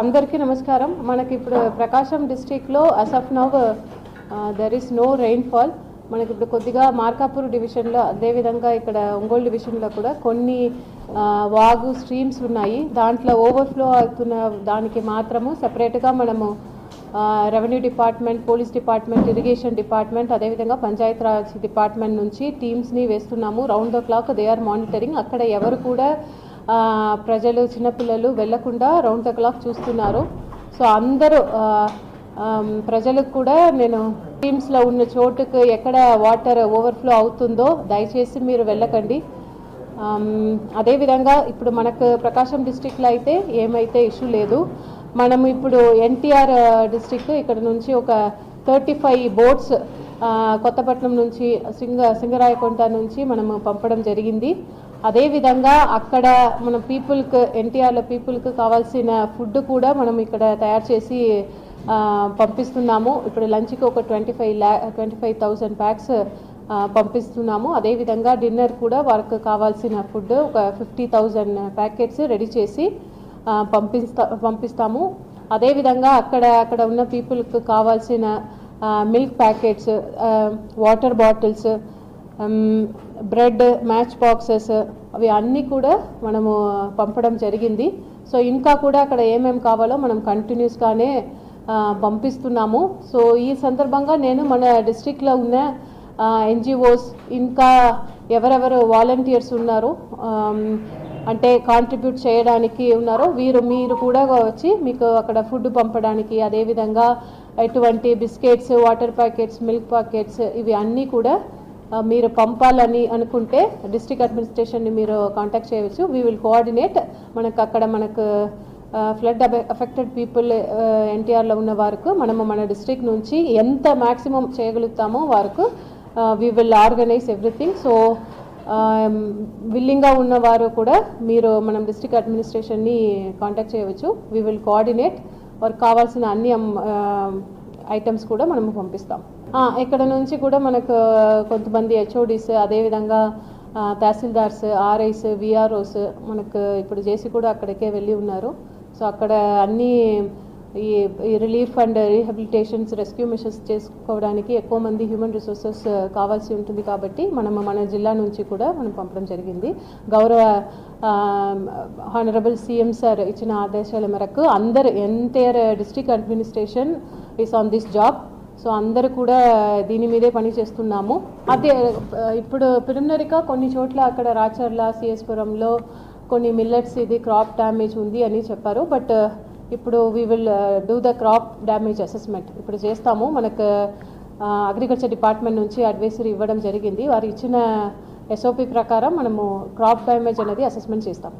అందరికీ నమస్కారం. మనకి ఇప్పుడు ప్రకాశం డిస్టిక్లో as of now there is no rainfall మనకి ఇప్పుడు కొద్దిగా మార్కాపూర్ డివిజన్లో అదేవిధంగా ఇక్కడ ఒంగోలు డివిజన్లో కూడా కొన్ని వాగు స్ట్రీమ్స్ ఉన్నాయి. దాంట్లో ఓవర్ఫ్లో అవుతున్న దానికి మాత్రము సపరేట్గా మనము revenue department police department irrigation department అదేవిధంగా పంచాయత్ రాజ్ డిపార్ట్మెంట్ నుంచి టీమ్స్ని వేస్తున్నాము. Round the clock they are monitoring అక్కడ ఎవరు కూడా ప్రజలు చిన్నపిల్లలు వెళ్ళకుండా రౌండ్ ద క్లాక్ చూస్తున్నారు. సో అందరూ ప్రజలకు కూడా నేను టీమ్స్లో ఉన్న చోటుకు ఎక్కడ వాటర్ ఓవర్ఫ్లో అవుతుందో దయచేసి మీరు వెళ్ళకండి. అదేవిధంగా ఇప్పుడు మనకు ప్రకాశం డిస్టిక్లో అయితే ఏమైతే ఇష్యూ లేదు. మనం ఇప్పుడు ఎన్టీఆర్ డిస్టిక్ ఇక్కడ నుంచి ఒక థర్టీ ఫైవ్ బోట్స్ కొత్తపట్నం నుంచి సింగ సింగరాయకొంట నుంచి మనము పంపడం జరిగింది. అదేవిధంగా అక్కడ మన పీపుల్కి ఎన్టీఆర్లో పీపుల్కి కావాల్సిన ఫుడ్ కూడా మనం ఇక్కడ తయారు చేసి పంపిస్తున్నాము. ఇప్పుడు లంచ్కి ఒక ట్వంటీ ఫైవ్ ల్యా ట్వంటీ ఫైవ్ థౌసండ్ ప్యాక్స్ పంపిస్తున్నాము. అదేవిధంగా డిన్నర్ కూడా వారికి కావాల్సిన ఫుడ్ ఒక ఫిఫ్టీ థౌజండ్ ప్యాకెట్స్ రెడీ చేసి పంపిస్తా పంపిస్తాము. అదేవిధంగా అక్కడ అక్కడ ఉన్న పీపుల్కి కావాల్సిన milk packets water bottles bread match boxes అవి అన్నీ కూడా మనము పంపడం జరిగింది. సో ఇంకా కూడా అక్కడ ఏమేమి కావాలో మనం కంటిన్యూస్గానే పంపిస్తున్నాము. సో ఈ సందర్భంగా నేను మన డిస్ట్రిక్ట్లో ఉన్న ఎన్జిఓస్ ఇంకా ఎవరెవరు వాలంటీర్స్ ఉన్నారో అంటే కాంట్రిబ్యూట్ చేయడానికి ఉన్నారో వీరు మీరు కూడా వచ్చి మీకు అక్కడ ఫుడ్ పంపడానికి అదేవిధంగా ఎటువంటి biscuits water packets milk packets ఇవి అన్నీ కూడా మీరు పంపాలని అనుకుంటే డిస్ట్రిక్ట్ అడ్మినిస్ట్రేషన్ని మీరు కాంటాక్ట్ చేయవచ్చు. వీ విల్ కోఆర్డినేట్ మనకు అక్కడ మనకు ఫ్లడ్ అఫెక్టెడ్ పీపుల్ ఎన్టీఆర్లో ఉన్న వారికి మనము మన డిస్ట్రిక్ట్ నుంచి ఎంత మ్యాక్సిమం చేయగలుగుతామో వారికి we will organise everything so విల్లింగ్గా ఉన్నవారు కూడా మీరు మనం డిస్ట్రిక్ట్ అడ్మినిస్ట్రేషన్ని కాంటాక్ట్ చేయవచ్చు. వీ విల్ కోఆర్డినేట్ వారికి కావాల్సిన అన్ని ఐటమ్స్ కూడా మనము పంపిస్తాం. ఇక్కడ నుంచి కూడా మనకు కొంతమంది హెచ్ఓడిస్ అదేవిధంగా తహసీల్దార్స్ ఆర్ఐస్ విఆర్ఓస్ మనకు ఇప్పుడు జేసీ కూడా అక్కడికే వెళ్ళి ఉన్నారు. సో అక్కడ అన్నీ ఈ relief and rehabilitations rescue missions చేసుకోవడానికి ఎక్కువ మంది హ్యూమన్ రిసోర్సెస్ uh, కావాల్సి ఉంటుంది కాబట్టి మనం మన జిల్లా నుంచి కూడా మనం పంపడం జరిగింది. గౌరవ హానరబుల్ సీఎం సార్ ఇచ్చిన ఆదేశాల మేరకు అందరు entire district administration is on this job so అందరూ కూడా దీని మీదే పని చేస్తున్నాము. అదే ఇప్పుడు ప్రిలిమినరీగా కొన్ని చోట్ల అక్కడ రాచర్ల సిఎస్పురంలో కొన్ని మిల్లెట్స్ ఇది క్రాప్ డ్యామేజ్ ఉంది అని చెప్పారు. బట్ ఇప్పుడు we will do the crop damage assessment ఇప్పుడు చేస్తాము. మనకు అగ్రికల్చర్ డిపార్ట్మెంట్ నుంచి అడ్వైజరీ ఇవ్వడం జరిగింది. వారు ఇచ్చిన ఎస్ఓపి ప్రకారం మనము క్రాప్ డ్యామేజ్ అనేది అసెస్మెంట్ చేస్తాం